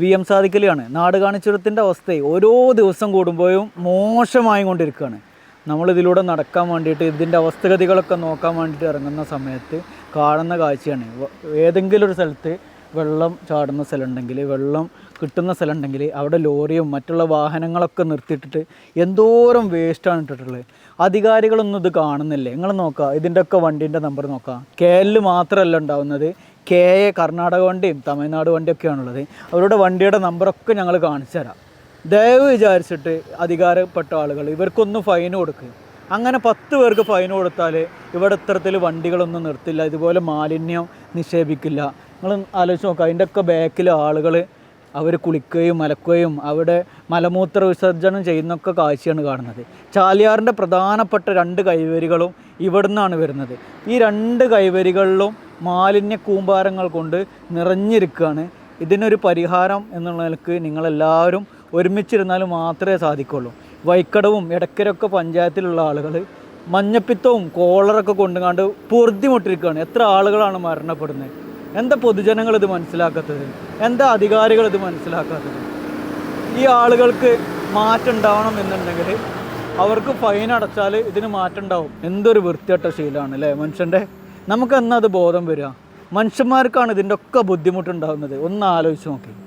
V M സാദിക്കലിയാണ് നാട് കാണിച്ചുരത്തിന്റെ അവസ്ഥ ഓരോ ദിവസം കൂടുമ്പോഴും മോശമായി കൊണ്ടിരിക്കുകയാണ്. നമ്മളിതിലൂടെ നടക്കാൻ വേണ്ടിയിട്ട് ഇതിന്റെ അവസ്ഥഗതികളൊക്കെ നോക്കാൻ വേണ്ടിയിട്ട് ഇറങ്ങുന്ന സമയത്ത് കാണുന്ന കാഴ്ചയാണ്. ഏതെങ്കിലും ഒരു സ്ഥലത്ത് വെള്ളം ചാടുന്ന സ്ഥലമുണ്ടെങ്കിൽ വെള്ളം കിട്ടുന്ന സ്ഥലമുണ്ടെങ്കിൽ അവിടെ ലോറിയും മറ്റുള്ള വാഹനങ്ങളൊക്കെ നിർത്തിയിട്ടിട്ട് എന്തോരം വേസ്റ്റാണ് ഇട്ടിട്ടുള്ളത്. അധികാരികളൊന്നും ഇത് കാണുന്നില്ലേ. നിങ്ങൾ നോക്കുക ഇതിന്റെയൊക്കെ വണ്ടീന്റെ നമ്പർ നോക്കുക. കേരളിൽ മാത്രമല്ല ഉണ്ടാവുന്നത്. കെ എ കർണാടക വണ്ടിയും തമിഴ്നാട് വണ്ടിയൊക്കെയാണുള്ളത്. അവരുടെ വണ്ടിയുടെ നമ്പറൊക്കെ ഞങ്ങൾ കാണിച്ചു തരാം ദയവ് വിചാരിച്ചിട്ട് അധികാരപ്പെട്ട ആളുകൾ ഇവർക്കൊന്ന് ഫൈൻ കൊടുക്കുക അങ്ങനെ പത്ത് പേർക്ക് ഫൈൻ കൊടുത്താൽ ഇവിടെ ഇത്തരത്തിൽ വണ്ടികളൊന്നും നിർത്തില്ല ഇതുപോലെ മാലിന്യം നിക്ഷേപിക്കില്ല. നിങ്ങൾ ആലോചിച്ച് നോക്കുക അതിന്റെ ഒക്കെ ബാക്കിൽ ആളുകൾ അവർ കുളിക്കുകയും മലക്കുകയും അവിടെ മലമൂത്ര വിസർജനം ചെയ്യുന്നൊക്കെ കാഴ്ചയാണ് കാണുന്നത്. ചാലിയാറിന്റെ പ്രധാനപ്പെട്ട രണ്ട് കൈവരികളും ഇവിടുന്നാണ് വരുന്നത്. ഈ രണ്ട് കൈവരികളിലും മാലിന്യ കൂമ്പാരങ്ങൾ കൊണ്ട് നിറഞ്ഞിരിക്കുകയാണ്. ഇതിനൊരു പരിഹാരം എന്നുള്ള നിലയ്ക്ക് നിങ്ങളെല്ലാവരും ഒരുമിച്ചിരുന്നാൽ മാത്രമേ സാധിക്കുള്ളൂ. വൈക്കടവും ഇടക്കരൊക്കെ പഞ്ചായത്തിലുള്ള ആളുകൾ മഞ്ഞപ്പിത്തവും കോളറൊക്കെ കൊണ്ടുകാണ്ട് പൊറുതിമുട്ടിരിക്കുകയാണ്. എത്ര ആളുകളാണ് മരണപ്പെടുന്നത്? എന്താ പൊതുജനങ്ങൾ ഇത് മനസ്സിലാക്കാത്തത്? എന്താ അധികാരികൾ ഇത് മനസ്സിലാക്കാത്തത്? ഈ ആളുകൾക്ക് മാറ്റം ഉണ്ടാവണം എന്നുണ്ടെങ്കിൽ അവർക്ക് ഫൈൻ അടച്ചാൽ ഇതിന് മാറ്റം ഉണ്ടാവും എന്തൊരു വൃത്തിയട്ട ശീലമാണ് അല്ലേ മനുഷ്യന്റെ നമുക്ക് എന്നാ അത് ബോധം വരിക? മനുഷ്യന്മാർക്കാണ് ഇതിന്റെ ഒക്കെ ബുദ്ധിമുട്ടുണ്ടാകുന്നത് ഒന്ന് ആലോചിച്ച് നോക്കി.